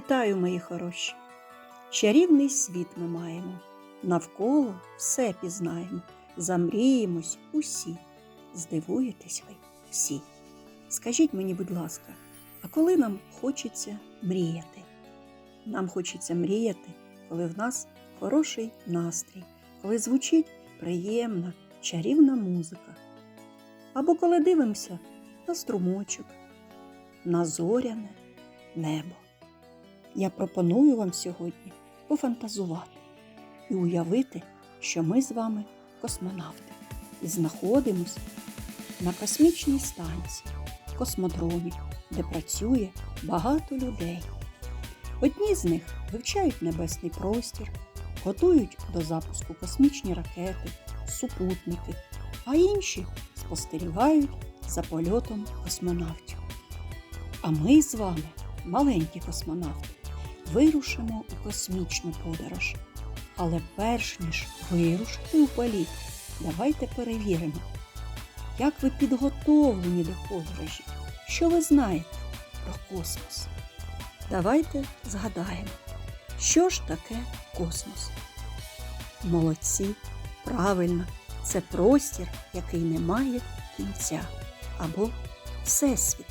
Вітаю, мої хороші! Чарівний світ ми маємо. Навколо все пізнаємо. Замріємось усі. Здивуєтесь ви всі. Скажіть мені, будь ласка, а коли нам хочеться мріяти? Нам хочеться мріяти, коли в нас хороший настрій, коли звучить приємна, чарівна музика. Або коли дивимося на струмочок, на зоряне небо. Я пропоную вам сьогодні пофантазувати і уявити, що ми з вами космонавти і знаходимося на космічній станції, космодромі, де працює багато людей. Одні з них вивчають небесний простір, готують до запуску космічні ракети, супутники, а інші спостерігають за польотом космонавтів. А ми з вами, маленькі космонавти, вирушимо у космічну подорож. Але перш ніж вирушити у політ, давайте перевіримо, як ви підготовлені до подорожі, що ви знаєте про космос. Давайте згадаємо, що ж таке космос. Молодці, правильно, це простір, який не має кінця або Всесвіт.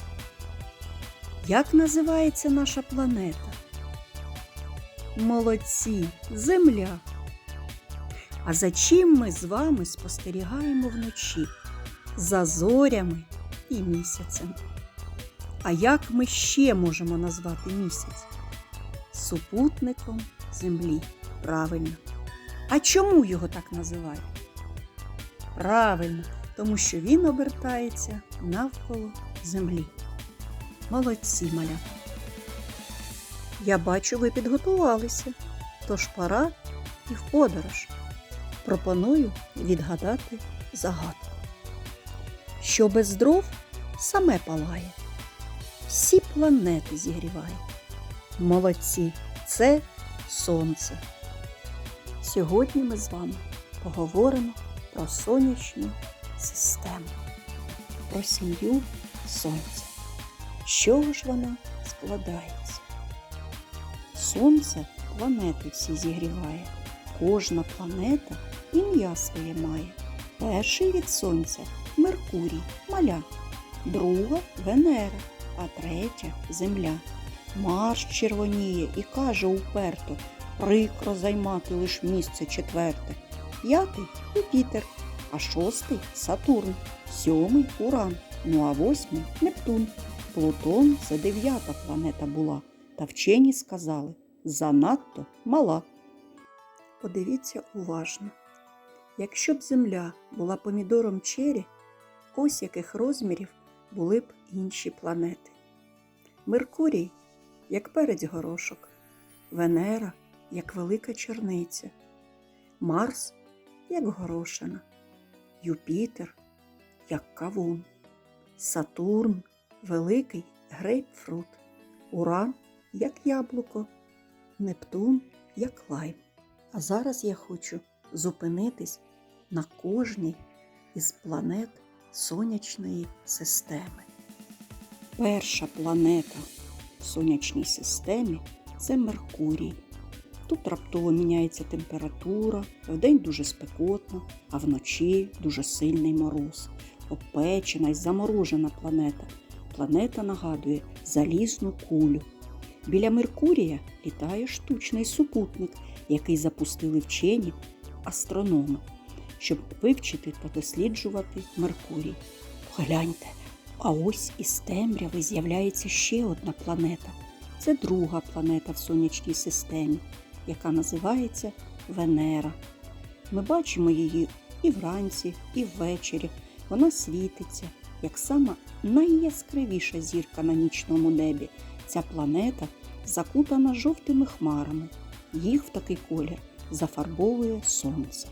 Як називається наша планета? Молодці, Земля. А за чим ми з вами спостерігаємо вночі? За зорями і місяцем. А як ми ще можемо назвати місяць? Супутником Землі. Правильно. А чому його так називають? Правильно, тому що він обертається навколо Землі. Молодці малята. Я бачу, ви підготувалися, тож пора і в подорож. Пропоную відгадати загадку. Що без дров саме палає, всі планети зігріває. Молодці, це сонце. Сьогодні ми з вами поговоримо про сонячну систему, про сім'ю сонця. З чого ж вона складається? Сонце планети всі зігріває. Кожна планета ім'я своє має. Перший від сонця Меркурій, маля, друга Венера, а третя Земля. Марс червоніє і каже уперто прикро займати лиш місце четверте. П'ятий Юпітер, а шостий Сатурн, сьомий Уран, ну а восьмий Нептун. Плутон це дев'ята планета була, та вчені сказали занадто мала. Подивіться уважно. Якщо б Земля була помідором чері, ось яких розмірів були б інші планети. Меркурій, як перець горошок, Венера, як велика черниця, Марс, як горошина, Юпітер, як кавун, Сатурн, великий грейпфрут, Уран, як яблуко, Нептун, як лайм. А зараз я хочу зупинитись на кожній із планет сонячної системи. Перша планета в сонячній системі це Меркурій. Тут раптово міняється температура, вдень дуже спекотно, а вночі дуже сильний мороз. Опечена й заморожена планета. Планета нагадує залізну кулю. Біля Меркурія літає штучний супутник, який запустили вчені астрономи, щоб вивчити та досліджувати Меркурій. Погляньте, а ось із темряви з'являється ще одна планета. Це друга планета в сонячній системі, яка називається Венера. Ми бачимо її і вранці, і ввечері. Вона світиться, як сама найяскравіша зірка на нічному небі. Ця планета закутана жовтими хмарами. Їх в такий колір зафарбовує сонце.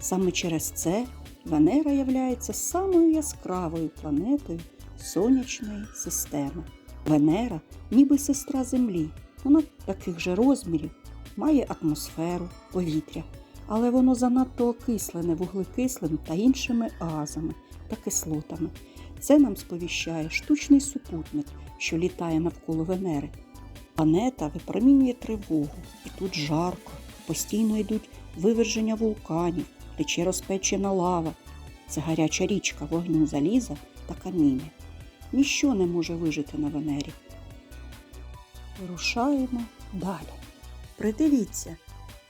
Саме через це Венера являється самою яскравою планетою сонячної системи. Венера, ніби сестра Землі, вона таких же розмірів, має атмосферу, повітря, але воно занадто окислене вуглекислим та іншими газами та кислотами. Це нам сповіщає штучний супутник, що літає навколо Венери. Планета випромінює тривогу, і тут жарко, постійно йдуть виверження вулканів, тече розпечена лава. Це гаряча річка вогню заліза та каміння. Ніщо не може вижити на Венері. Вирушаємо далі. Придивіться,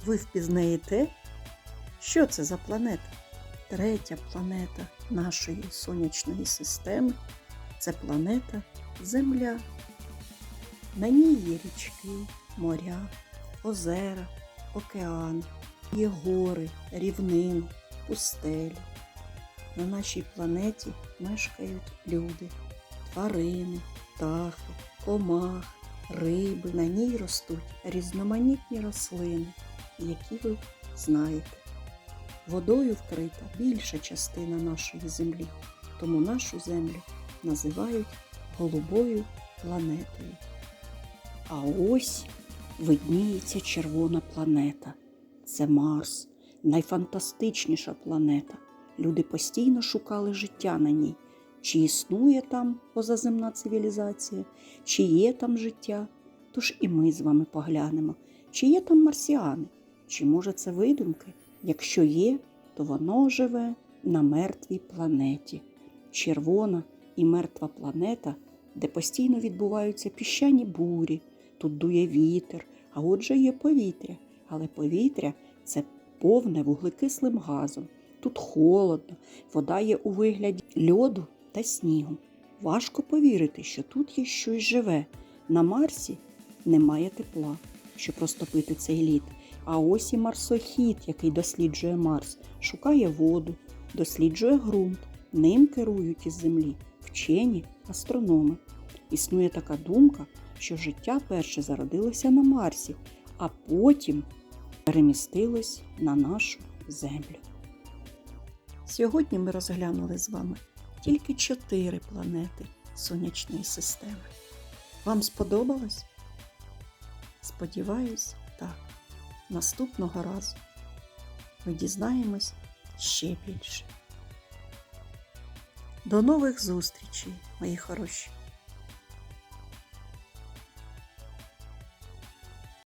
ви впізнаєте, що це за планета? Третя планета нашої сонячної системи це планета Земля. На ній є річки, моря, озера, океани, є гори, рівнини, пустелі. На нашій планеті мешкають люди, тварини, птахи, комахи, риби. На ній ростуть різноманітні рослини, які ви знаєте. Водою вкрита більша частина нашої землі, тому нашу землю називають голубою планетою. А ось видніється червона планета. Це Марс, найфантастичніша планета. Люди постійно шукали життя на ній. Чи існує там позаземна цивілізація, чи є там життя. Тож і ми з вами поглянемо, чи є там марсіани, чи може це видумки. Якщо є, то воно живе на мертвій планеті. Червона і мертва планета, де постійно відбуваються піщані бурі, тут дує вітер, а отже є повітря. Але повітря це повне вуглекислим газом. Тут холодно, вода є у вигляді льоду та снігу. Важко повірити, що тут є щось живе. На Марсі немає тепла, щоб розтопити цей лід. А ось і марсохід, який досліджує Марс, шукає воду, досліджує ґрунт. Ним керують із землі вчені астрономи. Існує така думка, що життя перше зародилося на Марсі, а потім перемістилось на нашу землю. Сьогодні ми розглянули з вами тільки чотири планети сонячної системи. Вам сподобалось? Сподіваюсь, так. Наступного разу ми дізнаємось ще більше. До нових зустрічей, мої хороші!